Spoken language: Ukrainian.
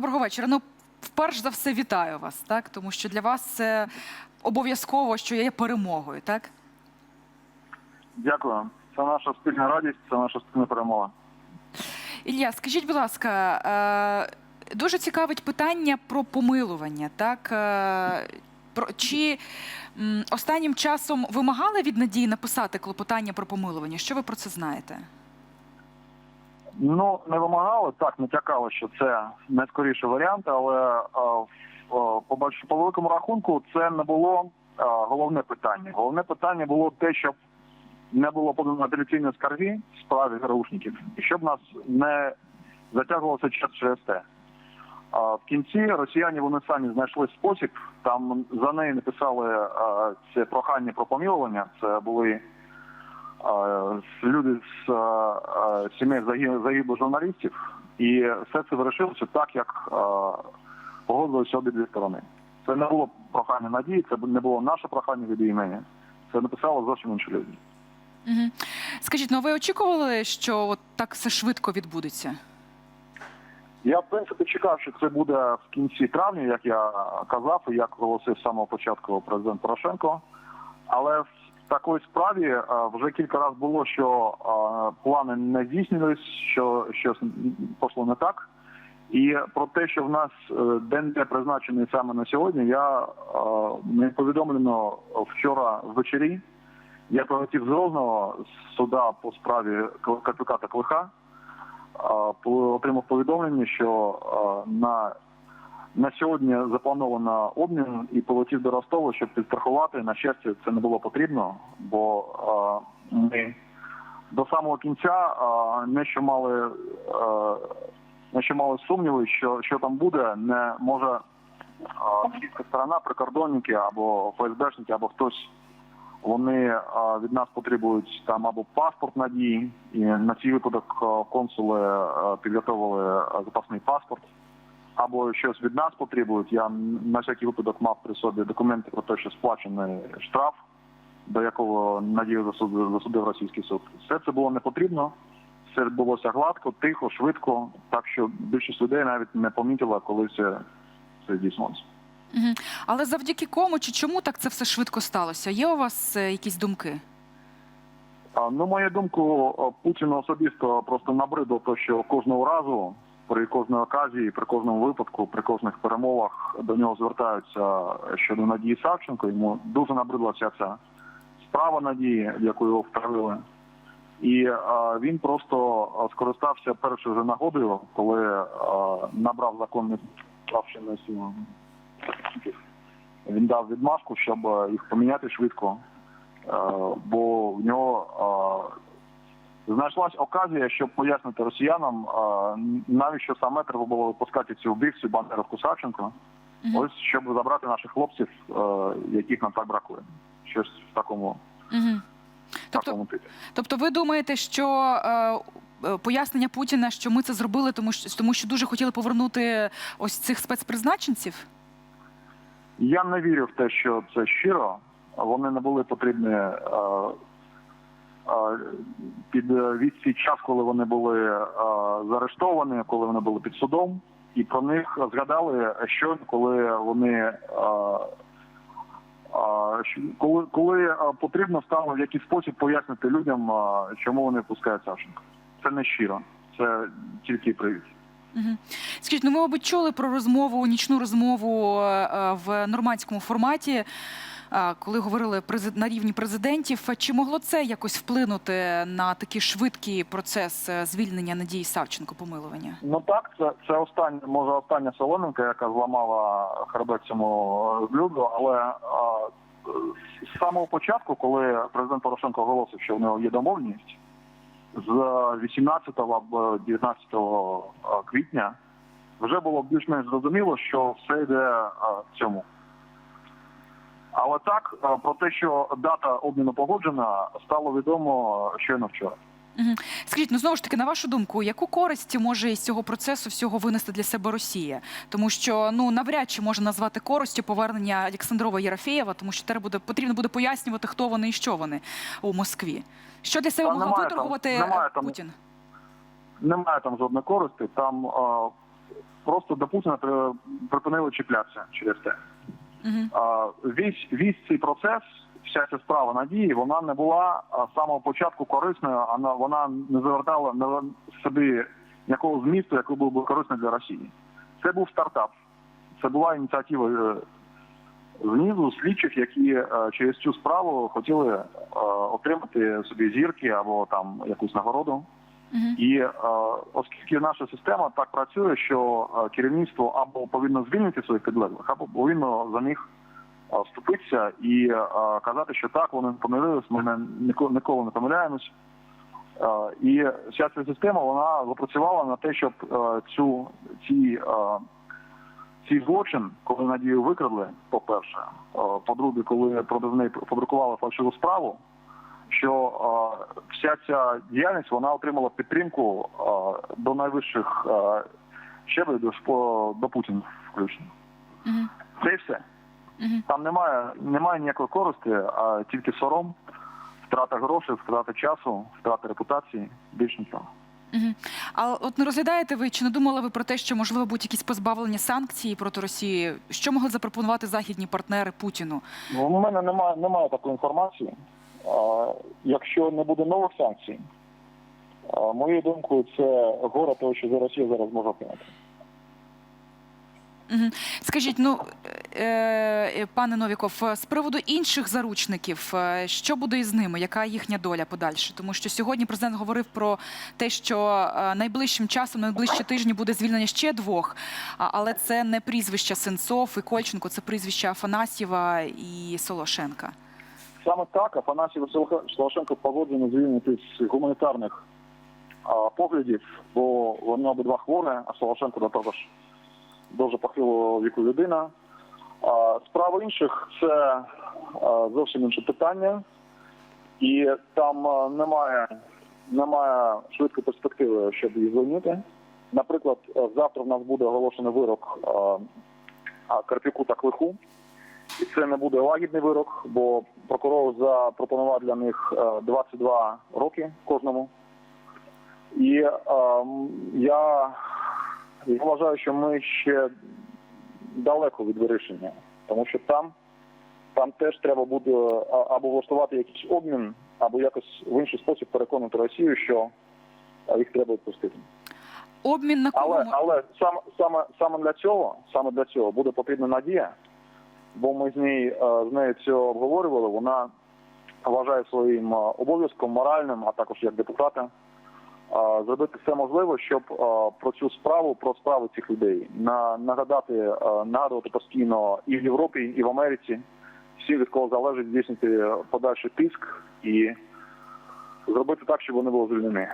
Доброго вечора. Ну, вперш за все, вітаю вас, так? Тому що для вас це обов'язково, що є перемогою, так? Дякую. Це наша спільна радість, це наша спільна перемога. Ілля, скажіть, будь ласка, е, дуже цікавить питання про помилування, так? Е, чи останнім часом вимагали від Надії написати клопотання про помилування? Що ви про це знаєте? Ну не вимагали, так натякали, що це найскоріший варіант, але а, по по великому рахунку це не було головне питання. Головне питання було те, щоб не було подано апеляційної скарги в справі ГРУшників, і щоб нас не затягувався час через те. А в кінці росіяни вони самі знайшли спосіб. Там за неї написали це прохання про помілування. Це були е, люди з сімей заги- загиблих журналістів, і все це вирішилося так, як погодилися обидві сторони. Це не було прохання надії, це не було наше прохання від імені. Це написали зовсім інші люди. Угу. Скажіть, ну ви очікували, що от так все швидко відбудеться? Я в принципі чекав, що це буде в кінці травня, як я казав, і як оголосив з самого початку президент Порошенко. Але в такій справі вже кілька разів було, що плани не здійснились, що щось пішло не так. І про те, що в нас е, день не призначений саме на сьогодні, я е, мені повідомлено вчора ввечері. Я прилетів з Грозного з суда по справі Капюка та Клиха. Отримав повідомлення, що на, на сьогодні заплановано обмін і полетів до Ростова, щоб підстрахувати. На щастя, це не було потрібно, бо а, ми до самого кінця а, не що мали а, не що мали сумніви, що, що там буде, не може російська сторона, прикордонники або ФСБшники, або хтось вони від нас потребують там або паспорт надії, і на цей випадок консули а, підготовили запасний паспорт, або щось від нас потребують. Я на всякий випадок мав при собі документи про те, що сплачений штраф, до якого надію засудив, засудив російський суд. Все це було не потрібно. Все відбулося гладко, тихо, швидко, так що більшість людей навіть не помітила, коли це, це. Угу. Але завдяки кому чи чому так це все швидко сталося? Є у вас е, якісь думки? Ну, мою думку, Путіну особисто просто набридло те, що кожного разу, при кожній оказії, при кожному випадку, при кожних перемовах до нього звертаються щодо Надії Савченко. Йому дуже набридла вся ця справа Надії, яку його втравили. І а, він просто скористався першою же нагодою, коли а, набрав законний прав чинності. Він дав відмашку, щоб їх поміняти швидко. Е, бо в нього е, знайшлась оказія, щоб пояснити росіянам, навіщо саме треба було випускати цю вбивцю Бандеровку Савченко, Мгм. ось щоб забрати наших хлопців, яких нам так бракує. Щось в такому, Угу. Тобто, типі. тобто ви думаєте, що е, е, пояснення Путіна, що ми це зробили, тому що, тому що дуже хотіли повернути ось цих спецпризначенців? Я не вірю в те, що це щиро. Вони не були потрібні е, під відстій час, коли вони були е, заарештовані, коли вони були під судом, і про них згадали коли вони. е, е, що- Коли, коли е, потрібно стало в якийсь спосіб пояснити людям, е, чому вони пускають Савченко. Це не щиро, це тільки привід. Угу. Скажіть, ну ми, мабуть, чули про розмову, нічну розмову е, в нормандському форматі, е, коли говорили на рівні президентів. Чи могло це якось вплинути на такий швидкий процес е, звільнення Надії Савченко помилування? Ну так, це, це остання, може остання соломинка, яка зламала хребет цьому блюду, але а, з самого початку, коли президент Порошенко оголосив, що в нього є домовленість, з 18 або 19 квітня вже було більш-менш зрозуміло, що все йде цьому. Але так, про те, що дата обміну погоджена, стало відомо щойно вчора. Угу. Скажіть, ну знову ж таки, на вашу думку, яку користь може із цього процесу всього винести для себе Росія? Тому що ну навряд чи можна назвати користю повернення Олександрова Єрофєєва, тому що тепер буде потрібно буде пояснювати, хто вони і що вони у Москві. Що для себе могла там- виторгувати немає е, там- Путін? Немає там жодної користі. Там е, просто до Путіна припинили чіплятися через те. Весь, весь цей процес, вся ця справа надії, вона не була з самого початку корисною, вона, вона не завертала на собі ніякого змісту, який був би корисний для Росії. Це був стартап. Це була ініціатива е, знизу слідчих, які е, через цю справу хотіли е, отримати собі зірки або там якусь нагороду. І е, оскільки наша система так працює, що е, керівництво або повинно звільнити своїх підлеглих, або повинно за них е, вступитися і казати, що так, вони помилились, ми не- ніко- ніколи не помиляємось. І вся ця система вона запрацювала на те, щоб цю ці, цей злочин, коли надію викрадли, по-перше, е, по-друге, коли неї фабрикували фальшиву справу, що е, вся ця діяльність вона отримала підтримку е, до найвищих е, щеблів до, до Путіна включно. Мгм. Це і все. Мгм. Там немає, немає ніякої користі, а тільки сором, втрата грошей, втрата часу, втрата репутації, більш нічого. Мгм. А от не розглядаєте ви чи не думали ви про те, що можливо будуть якісь позбавлення санкцій проти Росії? Що могли запропонувати західні партнери Путіну? Ну, у мене немає, немає такої інформації. Якщо не буде нових санкцій, моєю думкою, це горе того, що Росія зараз може отримати. Скажіть, ну е, е, пане Новіков, з приводу інших заручників, е, що буде із ними? Яка їхня доля подальше? Тому що сьогодні президент говорив про те, що найближчим часом, найближчі тижні буде звільнення ще двох, але це не прізвища Сенцов і Кольченко, це прізвища Афанасьєва і Солошенка. Саме так Афанасій Солошенко погоджено з гуманітарних а, поглядів, бо вони обидва хворі, а Солошенко до того ж дуже похилого віку людина. А, справа інших це а, зовсім інше питання, і там а, немає, немає швидкої перспективи, щоб їх звільнити. Наприклад, завтра в нас буде оголошений вирок а, а, Карпюку та Клиху. Це не буде лагідний вирок, бо прокурор запропонував для них е, 22 роки кожному. І е, я, я вважаю, що ми ще далеко від вирішення, тому що там, там теж треба буде або влаштувати якийсь обмін, або якось в інший спосіб переконати Росію, що е, їх треба відпустити. Обмін на кого? Але але саме саме саме для цього, саме для цього буде потрібна надія, бо ми з нею е, з нею це обговорювали. Вона вважає своїм е, обов'язком моральним, а також як депутата, е, зробити все можливе, щоб про цю справу, про справи цих людей на нагадати, нагадувати постійно і в Європі, і в Америці. Всі від кого залежить здійснити подальший тиск і зробити так, щоб вони були звільнені.